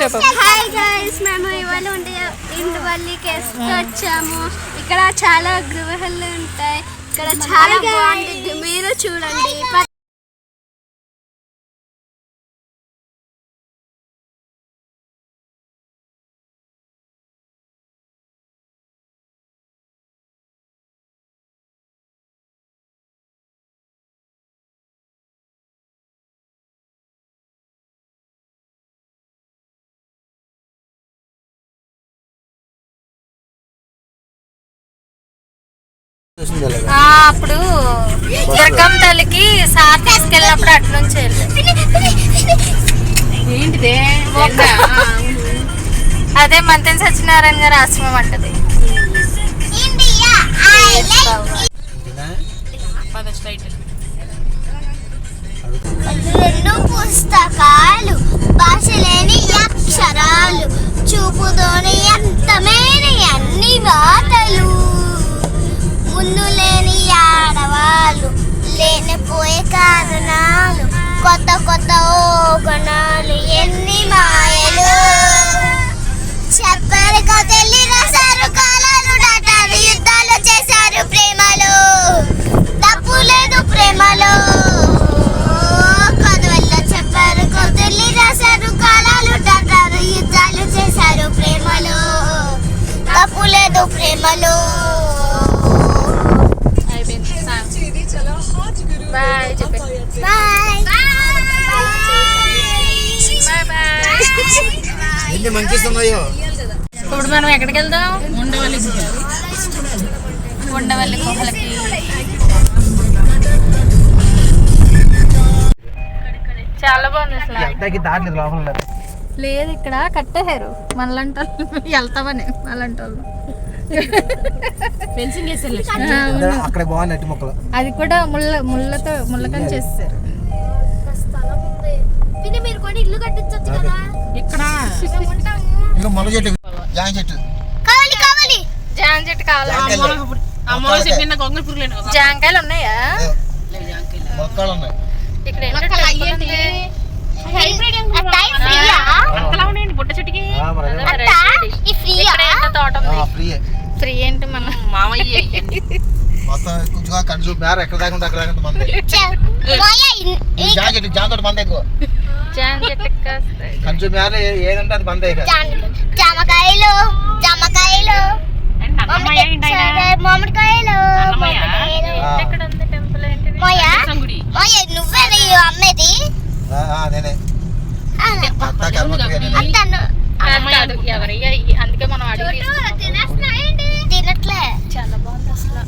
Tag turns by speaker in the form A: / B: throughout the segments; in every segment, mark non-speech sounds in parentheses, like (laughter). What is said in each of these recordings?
A: చెప్పు.
B: Hi guys మేము ఇవాళ ఉండే ఇంటివల్లికి వచ్చాము. ఇక్కడ చాలా గృహాలు ఉంటాయి. ఇక్కడ చాలా బాగుంటుంది. మీరు చూడండి.
A: అప్పుడు దుర్గమ్మ తల్లికి సార్ తీసుకెళ్ళినప్పుడు అటు నుంచి
C: ఏంటిదే?
A: అదే మంతెన్ సత్యనారాయణ గారి ఆశ్రమం అంటది.
C: పద స్ట్రైట్.
B: రెండు పుస్తకాలు భాష లేని అక్షరాలు చూపుతోని ఎంతమైన అన్ని వాటలు ముళ్ళు లేని ఆడవాళ్ళు లేనిపోయే కారణాలు కొత్త కొత్త ఓగణాలు ఎన్ని మాయలు. చెప్పరు కథల్లి రాశారు కాలాలు దాటారు యుద్ధాలు చేశారు ప్రేమలో. తప్పు లేదు ప్రేమలో.
A: ఎక్కడికి వెళ్దాం
C: ఉండవల్లి
A: ఉండవల్లి గుహలకి. చాలా బాగుంది అసలు. లేదు ఇక్కడ కట్టేశారు మళ్ళంట వెళ్తామని వాళ్ళు అది కూడా ముళ్ళ ముళ్ళతో చేస్తారు
C: ఇక్కడ
D: జామ చెట్టు
B: కావాలి. కావాలి.
A: జామ చెట్టు కావాలా
C: మూల చెట్టు నిన్న గొంగళి పురుగులేను కదా
A: జాంకాయలు ఉన్నాయా?
D: మొక్కలు ఉన్నాయి.
A: ఇక్కడ ఫ్రీ ఏంటి మన?
C: మామయ్య.
D: మొత్తం కొంచెం కంచు మేర ఎక్కడ దాకా ఉంటే అక్కడ దాకా మంది ఈ చెట్టు తోట మంది ఎక్కువ కంచు మేర ఏదంటే అది ఇక
B: జామకాయలు జామకాయలు? మామిడికాయలు నువ్వే అమ్మేది.
D: నేనే.
A: అందుకే మనం అడిగి తీసుకున్నాం.
B: తినట్లే.
A: చాలా బాగుంది అసలు.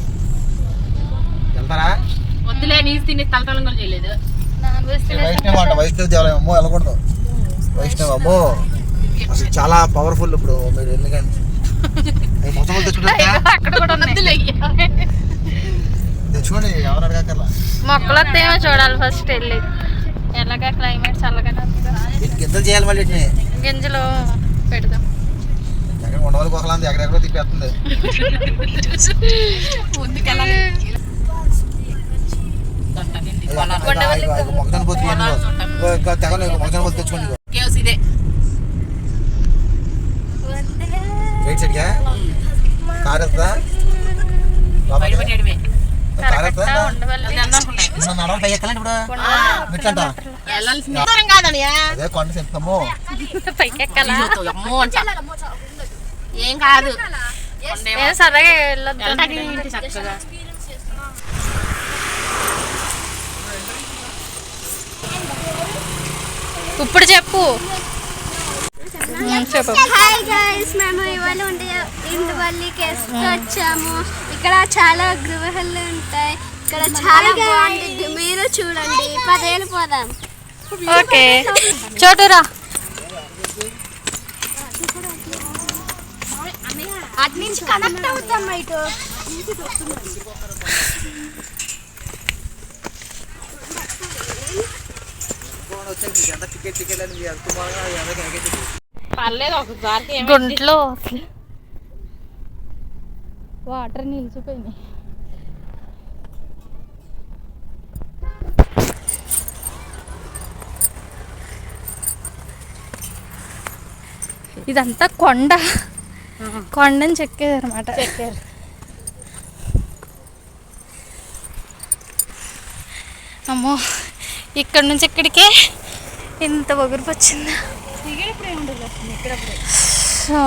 D: వెళ్తారా
C: వద్దులే నీసు తిని తలతలం కూడా చేయలేదు
D: వైష్ణవ్ అంట వైష్ణవ్ దేవాలయం అమ్మో వెళ్ళకూడదు. వైష్ణవ్ అమ్మో. అసలు చాలా పవర్ఫుల్ ఇప్పుడు మీరు ఎందుకంటే.
A: అక్కడ కూడా
C: వద్దులే
D: తెచ్చుకోండి ఎవరు అడగక్కర్లా.
A: మొక్కలు వస్తేమో చూడాలి ఫస్ట్ వెళ్ళి. ఎలాగా క్లైమేట్ చల్లగానే ఉంది కదా.
D: వీటికి గింజలు చేయాలి మళ్ళీ వీటిని.
A: గింజలు పెడదాం.
D: ఎక్కడ ఉండవాలి ఒకలాంది ఎక్కడెక్కడో తిప్పేస్తుంది.
C: ముందుకెళ్ళాలి.
D: మొక్కజొన్న పోతు తెగ మొక్కజొన్న పోతు తెచ్చుకోండి.
C: కేవ్స్ ఇదే
D: రైట్ సైడ్గా కార్ ఇప్పుడు నడవాలి పై ఎక్కాలండి ఇప్పుడు మెట్లంట అదే కొండ చెప్తాము
A: పైకి ఎక్కాలా
C: ఏం కాదు.
A: సరదాగా వెళ్ళొద్దు
C: చక్కగా.
A: ఇప్పుడు చెప్పు.
B: హాయ్ గైస్ మేము ఇవాళ ఉండే ఇంటివల్లికి వచ్చాము. ఇక్కడ చాలా గృహాలు ఉంటాయి. ఇక్కడ చాలా బాగుంటుంది. మీరు చూడండి. పదేళ్ళు పోదాం.
A: ఓకే. చోటురా
B: అటు నుంచి కనెక్ట్ అవుతాం ఇటు.
A: గుంట్లో అసలు. వాటర్ నిలిచిపోయినాయి. ఇదంతా కొండ. కొండని చెక్కేదనమాట
C: చెక్కారు.
A: అమ్మో. ఇక్కడ నుంచి ఇక్కడికే ఇంత ఒగురుపు వచ్చిందా? సో.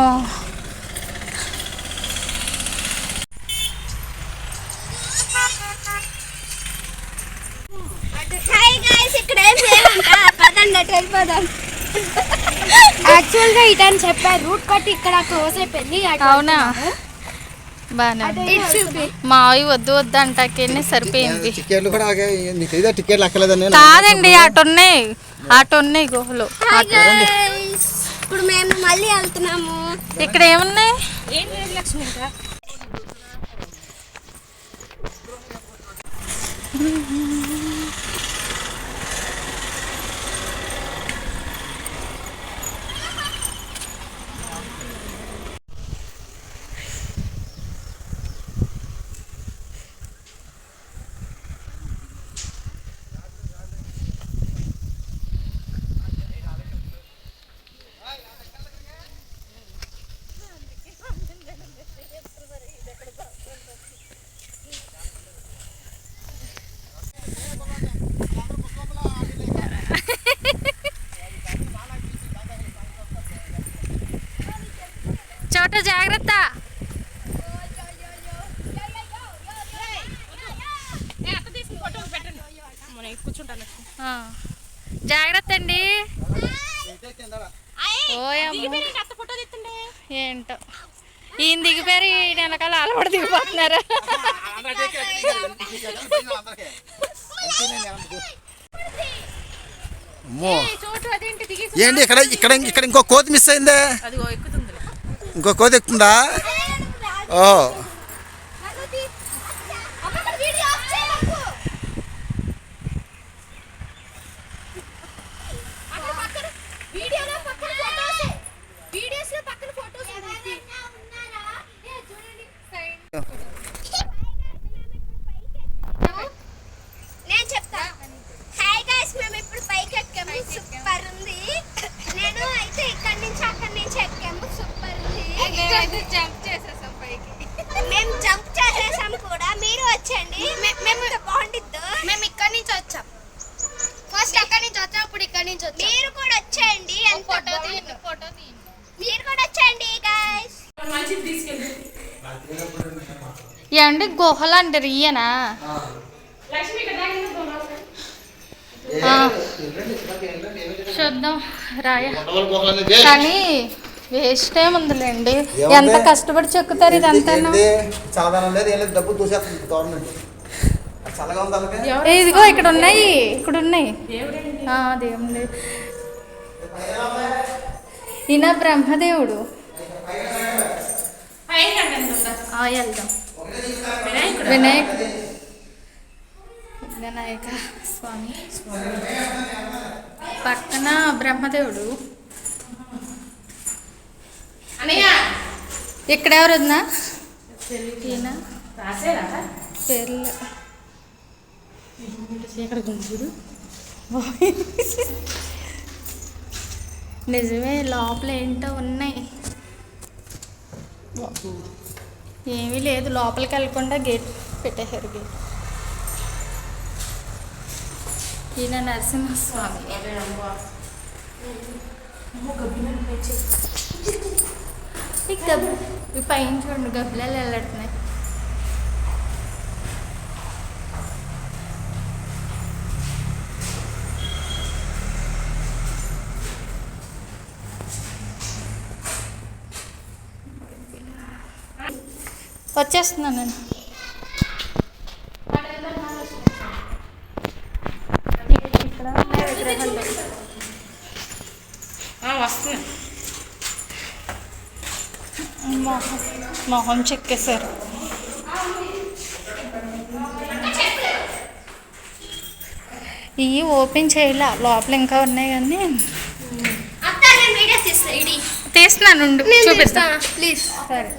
E: యాక్చువల్గా చెప్పారు. రూట్ కట్టి ఇక్కడ క్లోజ్ అయిపోయింది.
A: అవునా? బాగానే
E: చూపి.
A: మావి వద్దు వద్దు అంటాకేనే సరిపోయింది.
D: టికెట్లు కూడా ఆగే నీకు ఇదే టికెట్లు అక్కలేదని
A: కాదండి అటు ఉన్నాయి అటు ఉన్నాయి గుహలు
E: హాయ్ గైస్ ఇప్పుడు మేము మళ్ళీ వెళ్తున్నాము.
A: ఇక్కడ ఏమున్నాయి?
C: ఏం లేదు లక్ష్మి ఇంకా
A: చోట జాగ్రత్త
C: అత్త తీసుకుని ఫోటో పెట్టండి మనం కూర్చుంటాను.
A: ఆ. జాగ్రత్త అండి. ఏంటో ఈయన దిగిపోయారు ఈయన వెనకాల అలవాటు దిగిపోతున్నారు.
D: ఏంటి ఇక్కడ ఇక్కడ ఇక్కడ ఇంకో కోతి మిస్ అయిందే? ఇంకో కోతి ఎక్కుతుందా? ఓ
E: వీడియో ఆఫ్ చేయకు అక్కడ పక్కన వీడియోలో పక్కన ఫోటోస్ వీడియోస్లో పక్కన ఫోటోస్ ఉన్నారా ఏ చూడండి నేను చెప్తా హాయ్ గైస్ మేము ఇప్పుడు పైకి ఎక్కాము సూపర్ ఉంది నేను అయితే ఇక్కడి నుంచి అక్కడి నుంచి ఎక్కాము సూపర్ ఉంది
A: జంప్ చేసేసాం పైకి
E: మేము జంప్ చేసేసాం కూడా మీరు వచ్చండి మే- మేము బాగుండిద్దు మేము ఇక్కడి నుంచి వచ్చాం ఫస్ట్ అక్కడి నుంచి వచ్చాం ఇప్పుడు ఇక్కడి నుంచి వచ్చాం మీరు కూడా వచ్చేయండి ఫోటో
A: ఫోటో తీయండి
E: మీరు కూడా వచ్చేయండి గైస్
C: మంచిది తీసుకెళ్ళి
A: అంటారు ఈయనా. చూద్దాం రాయ. కానీ వేస్ట్ ఏముందిలేండి.
D: ఏముంది?
A: ఎంత కష్టపడి చెక్కుతారు ఇదంతా ఇదిగో ఇక్కడ ఉన్నాయి ఇక్కడ ఉన్నాయి ఆ, దేవుడు ఈయన బ్రహ్మదేవుడు. వెళ్దాం. వినాయక వినాయక స్వామి. పక్కన బ్రహ్మదేవుడు. ఇక్కడ ఎవరు ఉందా పేర్లు.
C: ఇక్కడ గుంజుడు
A: నిజమే లోపల ఏంటో ఉన్నాయి ఏమీ లేదు లోపలికి వెళ్ళకుండా గేట్ పెట్టేశారు గేట్. ఈయన నరసింహస్వామి. ఈ గబ్ పైన చూడండి గబ్బిలాలు వెళ్ళడుతున్నాయి. వచ్చేస్తున్నాను నేను. మొహం మొహం చెక్కేశారు ఇవి ఓపెన్ చేయలే లోపల ఇంకా ఉన్నాయి కానీ.
E: అత్త నేను వీడియో తీస్తా ఇడి.
A: తీస్తున్నాను చూపిస్తా.
E: ప్లీజ్.
A: సరే.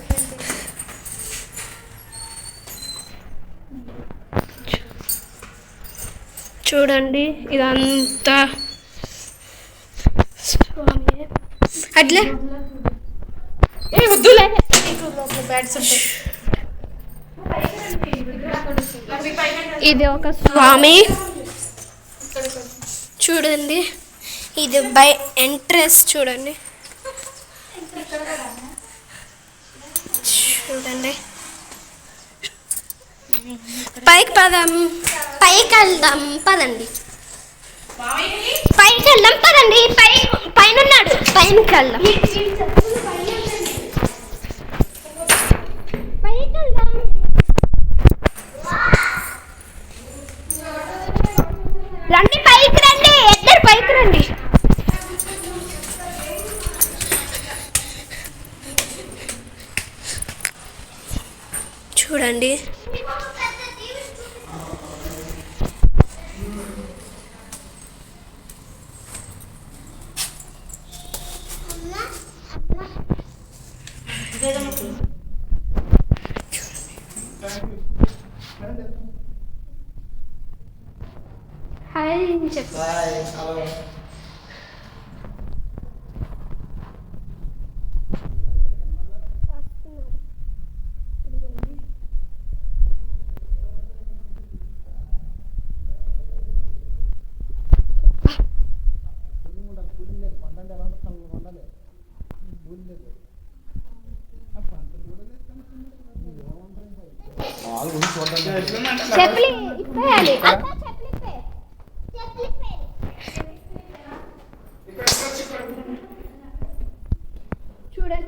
E: చూడండి ఇదంతా అట్లే?
A: వద్దులే. బ్యాట్స్ ఉంటాయి ఇది ఒక
E: స్వామి. చూడండి ఇది బై ఎంట్రెన్స్ చూడండి. చూడండి. పైకి పదం. పైకి వెళ్దాం పదండి. పైకి వెళ్దాం పదండి. పై పైన ఉన్నాడు పైనకి వెళ్దాం. హాయ్ చెప్పు చెప్పులు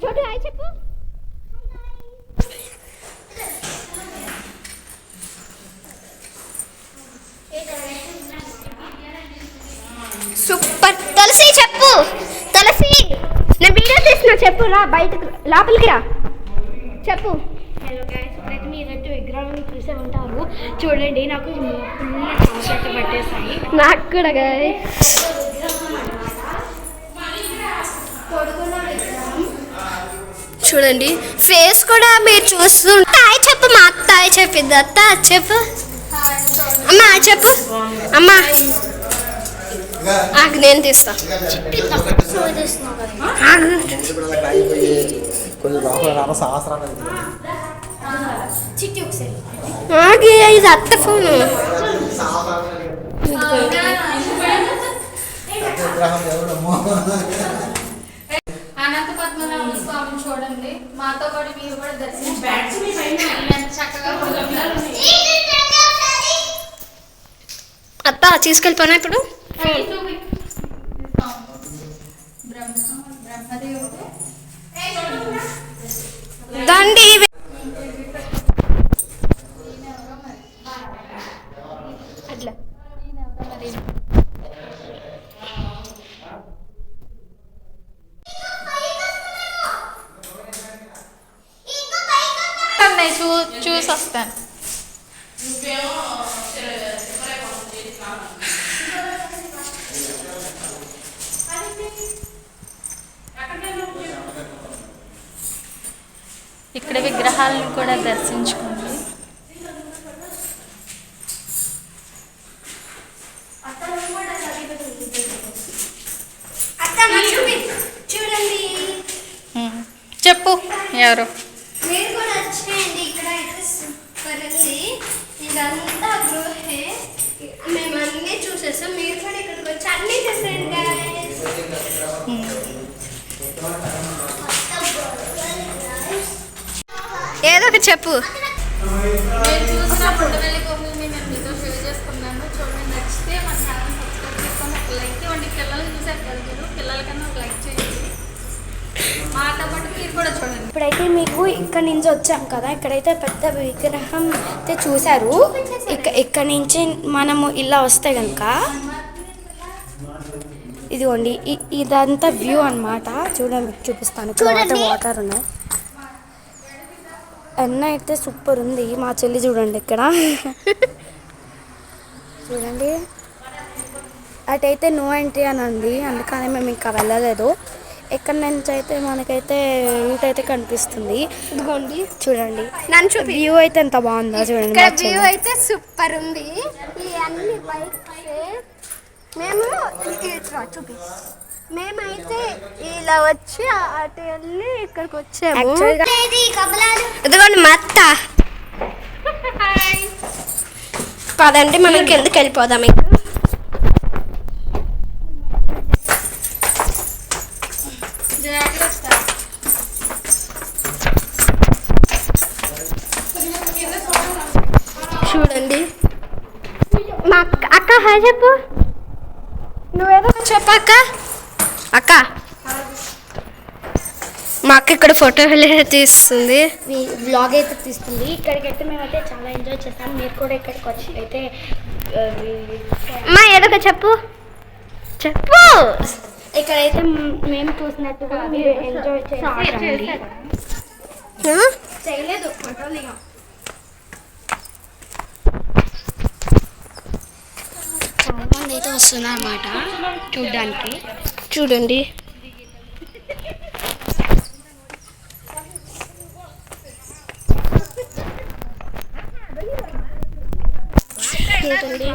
E: చోటు హాయ్ చెప్పు. సూపర్. తులసి చెప్పు. తులసి. నేను వీడియో తీసిన చెప్పు రా బయటకు లోపలికి రా. చెప్పు.
F: హలో గైస్ ఇప్పుడైతే మీరైతే విగ్రహాలను చూసే ఉంటారు. చూడండి నాకు ఫుల్ పట్టేసాయి
E: నాకు కూడా guys. చూడండి. ఫేస్ కూడా మీరు చూస్తుంటే తాయి చెప్పు మా తాయి చెప్పింది అత్త చెప్పు. అమ్మ చెప్పు. అమ్మ. ఆకు నేను తీస్తా. ఇది అత్త ఫోన్.
A: అనంత పద్మనాభ స్వామిని చూడండి. మాతో పాటు మీరు కూడా చక్కగా కూర్చున్నారు.
E: అత్త తీసుకెళ్ళిపోనా ఇప్పుడు?
A: చూపి. బ్రహ్మ బ్రహ్మదేవుడు.
E: దండి అట్లా
A: మరి అన్నయ్య చూ చూసి వస్తాను ఇక్కడ విగ్రహాలను కూడా దర్శించుకోండి. చెప్పు ఎవరు?
E: మీరు? కూడా
A: చూడండి.
F: ఇప్పుడైతే మీకు ఇక్కడ నుంచి వచ్చాం కదా. ఇక్కడైతే పెద్ద విగ్రహం అయితే చూశారు. ఇక్క ఇక్కడ నుంచి మనము ఇలా వస్తే కనుక ఇదిగోండి ఇదంతా వ్యూ అన్నమాట. చూడండి మీకు చూపిస్తాను. ఇక్కడ. వాటర్ ఉన్నాయి. ఎన్న అయితే సూపర్ ఉంది మా చెల్లి చూడండి ఇక్కడ. (laughs) చూడండి. అటైతే నో ఎంట్రీ అని ఉంది అందుకని మేము ఇంకా వెళ్ళలేదు. ఇక్కడ నుంచి అయితే మనకైతే రూట్ అయితే కనిపిస్తుంది.
E: ఇదిగోండి.
F: చూడండి.
E: నన్ను
F: వ్యూ అయితే ఎంత బాగుందో చూడండి
E: వ్యూ. అయితే సూపర్ ఉంది. ఈ అన్ని బైక్స్ మేము చూపి మేమైతే ఇలా వచ్చి అటు వెళ్ళి ఇక్కడికి వచ్చాము.
F: యాక్చువల్గా
E: ఇదిగోండి మా అత్త పదండి మనం కిందకి వెళ్ళిపోదాం ఇంకా. చూడండి. మా అక్క అక్క హాయ్ చెప్పు. నువ్వేదో చెప్పు అక్క. అక్క. మా అక్క ఇక్కడ ఫోటో తీస్తుంది.
F: వ్లాగ్ అయితే తీస్తుంది. ఇక్కడికైతే మేమైతే చాలా ఎంజాయ్ చేస్తాం మీరు కూడా ఇక్కడికి వచ్చి అయితే
E: మా ఏదో చెప్పు. చెప్పు.
F: ఇక్కడైతే మేము చూసినట్టుగా మీరు ఎంజాయ్ చేసి
E: ఆ?
F: చేయలేదు. ఫోటోలు ఇక చాలా మంది అయితే వస్తున్నారు అన్నమాట చూడ్డానికి
E: చూడండి చూడండి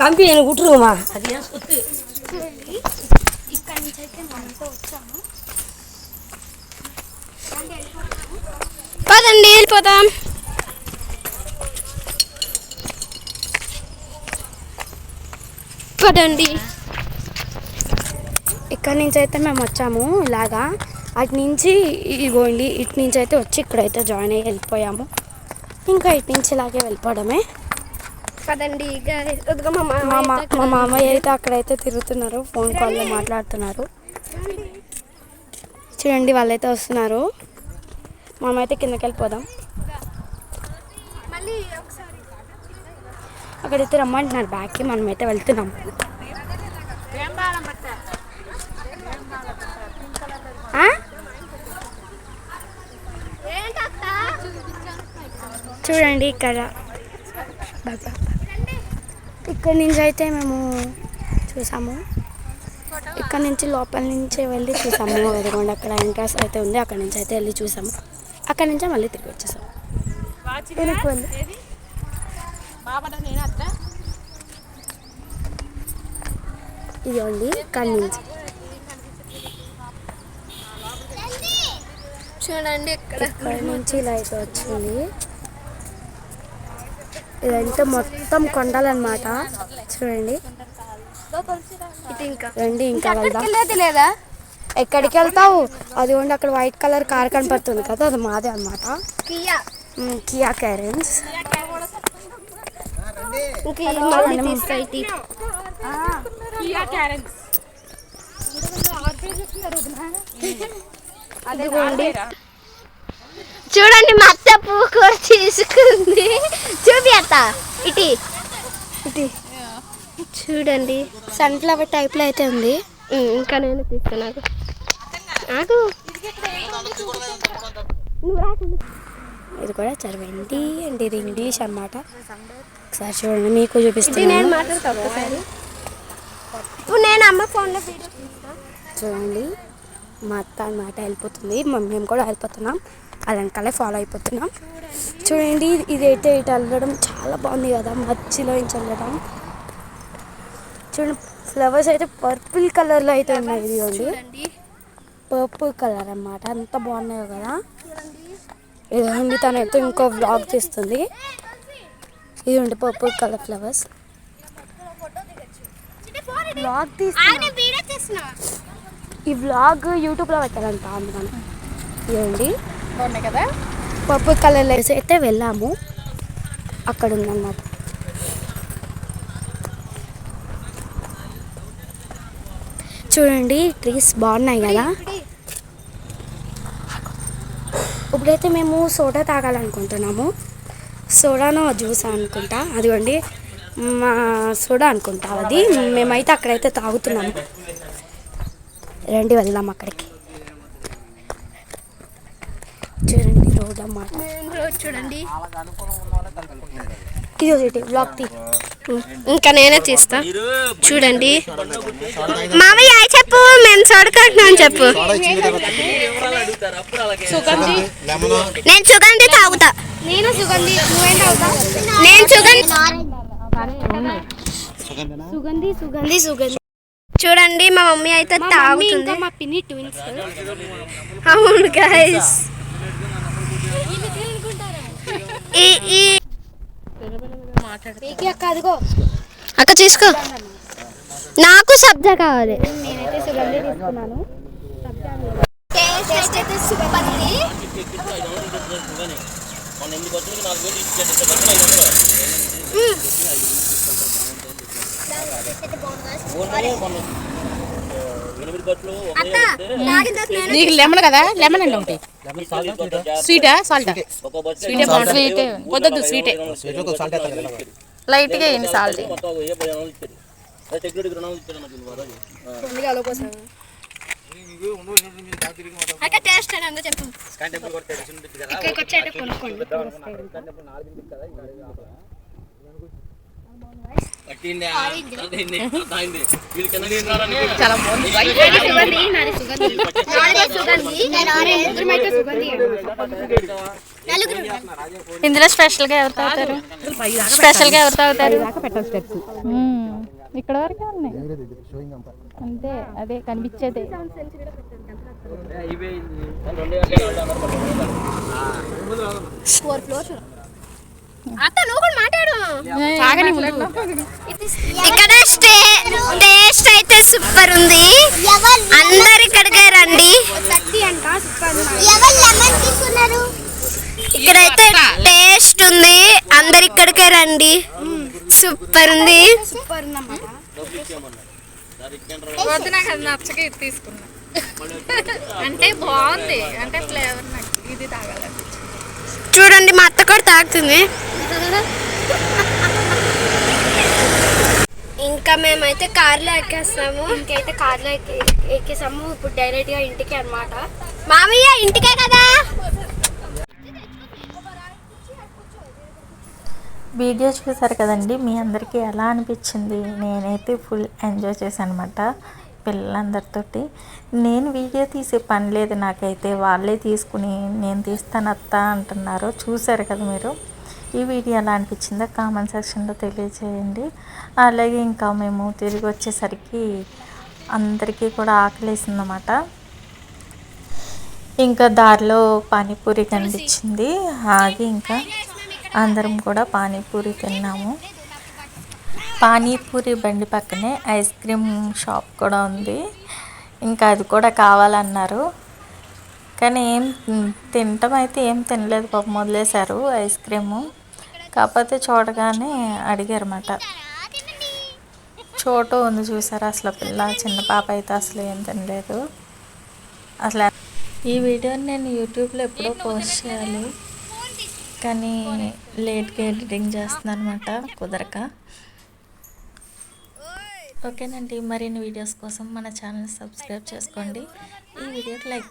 C: కంపి నేను కుట్టురుమా
F: ఇక్కడి నుంచి అయితే మనతో వచ్చాము.
E: పదండి వెళ్ళిపోతాం. పదండి.
F: ఇక్కడ నుంచి అయితే మేము వచ్చాము ఇలాగా. అటు నుంచి ఇగోండి ఇటు నుంచి అయితే వచ్చి ఇక్కడైతే జాయిన్ అయ్యి వెళ్ళిపోయాము. ఇంకా ఇటు నుంచి ఇలాగే వెళ్ళిపోవడమే.
E: పదండి మా
F: మా
E: మామ
F: మా మా మామయ్య అయితే అక్కడైతే తిరుగుతున్నారు ఫోన్ కాల్లో మాట్లాడుతున్నారు. చూడండి వాళ్ళైతే వస్తున్నారు. మామ అయితే కిందకి వెళ్ళిపోదాం అక్కడైతే రమ్మంటున్నారు బ్యాక్కి మనమైతే వెళ్తున్నాం. చూడండి ఇక్కడ. బాగా. ఇక్కడ నుంచి అయితే మేము చూసాము. ఇక్కడ నుంచి లోపల నుంచి వెళ్ళి చూసాము. ఎదుగుండా అక్కడ ఎంట్రన్స్ అయితే ఉంది. అక్కడ నుంచి అయితే వెళ్ళి చూసాము. అక్కడ నుంచే మళ్ళీ తిరిగి వచ్చేసాము. వెనక్కి వెళ్ళి ఇదిగోండి ఇక్కడ నుంచి.
E: చూడండి ఇక్కడ.
F: ఇక్కడ నుంచి ఇలా అయితే వచ్చింది. ఇదంతా మొత్తం కొండలన్నమాట. చూడండి.
E: ఇటు ఇంకా.
F: రండి ఇంకా
E: లేదా?
F: ఎక్కడికి వెళ్తావు? అదిగోండి అక్కడ వైట్ కలర్ కార్ కనపడుతుంది కదా అది మాదే అనమాట.
E: కియా.
F: క్యారెన్స్
E: అదిగోండి చూడండి మా అత్త పువ్వు కూర తీసుకుంది. చూపి అత్త ఇటీ. ఇటీ. చూడండి.
F: సన్ఫ్లవర్ టైప్లో అయితే ఉంది.
E: ఇంకా నేను తీసుకున్నాను నాకు
F: ఇది కూడా చదివండి అండ్ ఇది ఇంగ్లీష్ అన్నమాట. ఒకసారి చూడండి మీకు
E: ఇది నేను
F: చూపిస్తున్నాను
E: మాట్లాడతా ఒకసారి ఇప్పుడు నేను అమ్మ ఫోన్లో
F: చూడండి మా అత్త అన్నమాట వెళ్ళిపోతుంది. మేము కూడా వెళ్ళిపోతున్నాం. వెనకాలే ఫాలో అయిపోతున్నాం. చూడండి ఇది అయితే ఇటు వెళ్ళడం చాలా బాగుంది కదా మధ్యలో నుంచి వెళ్ళడం. చూడండి ఫ్లవర్స్ అయితే పర్పుల్ కలర్లో అయితే ఉన్నాయి
E: చూడండి.
F: పర్పుల్ కలర్ అన్నమాట అంత బాగున్నాయో కదా. ఇదండి తనైతే ఇంకో వ్లాగ్ తీస్తుంది. ఇది ఉండి పర్పుల్ కలర్ ఫ్లవర్స్ వ్లాగ్ తీస్తున్నా. ఈ వ్లాగ్ యూట్యూబ్లో పెట్టాలంట అందుకని. ఇదండి
C: బాగున్నాయి కదా?
F: పర్పుల్ కలర్ లైట్స్ అయితే వెళ్ళాము. అక్కడ ఉందన్నమాట చూడండి ట్రీస్ బాగున్నాయి కదా? ఇప్పుడైతే మేము సోడా తాగాలనుకుంటున్నాము. సోడానో జ్యూస్ అనుకుంటా? అదిగోండి మా సోడా అనుకుంటా అది. మేమైతే అక్కడైతే తాగుతున్నాము. రండి వెళ్దాం అక్కడికి చూడండి రోడ్ అన్నమాట.
E: చూడండి
F: ఇది బ్లాక్ తీ.
E: ఇంకా నేనే తీస్తా. చూడండి. మామయ్య చెప్పు మేము సొడకంటున్నాం చెప్పు. నేను సుగంధి తాగుతా.
F: నేను సుగంధి
E: నేను సుగంధి?
F: సుగంధి సుగంధి.
E: చూడండి మా మమ్మీ అయితే తాగుతుంది.
F: మా పిన్ని ట్విన్స్
E: అవును గైస్ ఈ ఈ
F: పీకి అక్క అదిగో
E: అక్క తీసుకో. నాకు సబ్జా కావాలి.
F: నేనైతే సుగంధి తీసుకున్నాను.
E: టేస్ట్ అయితే సూపర్ ఉంది
C: నీకు లెమన్ కదా? లెమన్ అండి ఒకటి. స్వీటా సాల్టా? స్వీటే. స్వీటే వద్దొద్దు స్వీటే. లైట్గా వేయండి సాల్ట్?
E: టేస్ట్ అని అందరూ చెప్పు.
F: ఇక్కడికి వచ్చి అయితే కొనుక్కోండి.
C: చాలా బాగుంది.
F: సుగంధి నాది సుగంధి. నాది సుగంధి. ఇద్దరమైతే సుగంధి.
E: నలుగురు.
A: ఇందులో స్పెషల్గా ఎవరు తాగుతారు? స్పెషల్గా ఎవరు తాగుతారు. ఇక్కడ వరకే ఉన్నాయి.
D: అంతే.
A: అదే కనిపించేది.
E: ఫోర్ ఫ్లోర్స్ అత్త నువ్వు కూడా మాట్లాడు
C: తాగని
E: ఇక్కడ స్టే టేస్ట్ అయితే సూపర్ ఉంది. అందరు ఇక్కడికే రండి.
F: సత్తి అంట సూపర్
E: ఇక్కడైతే టేస్ట్ ఉంది. అందరు ఇక్కడికే రండి. సూపర్ ఉంది.
A: తీసుకున్నా. అంటే బాగుంది. అంటే ఫ్లేవర్ నాకు. ఇది తాగాలి.
E: చూడండి మా అత్త కూడా తాగుతుంది. ఇంకా మేమైతే కార్లో ఎక్కేస్తాము
F: ఇంకైతే కార్లో ఎక్కి ఎక్కేసాము. ఇప్పుడు డైరెక్ట్గా ఇంటికి అనమాట
E: మామయ్య ఇంటికే కదా?
G: వీడియో చూసారు కదండి మీ అందరికీ ఎలా అనిపించింది? నేనైతే ఫుల్ ఎంజాయ్ చేశాను అనమాట పిల్లలందరితోటి. నేను వీడియో తీసే పని లేదు నాకైతే. వాళ్ళే తీసుకుని నేను తీస్తాను అత్త అంటున్నారు. చూసారు కదా మీరు? ఈ వీడియో ఎలా అనిపించిందో కామెంట్ సెక్షన్లో తెలియజేయండి. అలాగే ఇంకా మేము తిరిగి వచ్చేసరికి అందరికీ కూడా ఆకలేసిందన్నమాట. ఇంకా దారిలో పానీపూరి కనిపించింది. ఆగి ఇంకా అందరం కూడా పానీపూరి తిన్నాము. పానీపూరి బండి పక్కనే ఐస్ క్రీమ్ షాప్ కూడా ఉంది. ఇంకా అది కూడా కావాలన్నారు. కానీ ఏం తినటం అయితే ఏం తినలేదు. పాపం వదిలేశారు ఐస్ క్రీము. కాకపోతే చూడగానే అడిగారన్నమాట. చోటు ఉంది చూసారా? అసలు పిల్ల చిన్న పాప అయితే అసలు ఏం తినలేదు. అసలు ఈ వీడియోని నేను యూట్యూబ్లో ఎప్పుడో పోస్ట్ చేయాలి. కానీ లేట్గా ఎడిటింగ్ చేస్తున్నాను అనమాట కుదరక. ఓకేనండి మరిన్ని వీడియోస్ కోసం మన ఛానల్ సబ్స్క్రైబ్ చేసుకోండి. ఈ వీడియోకి లైక్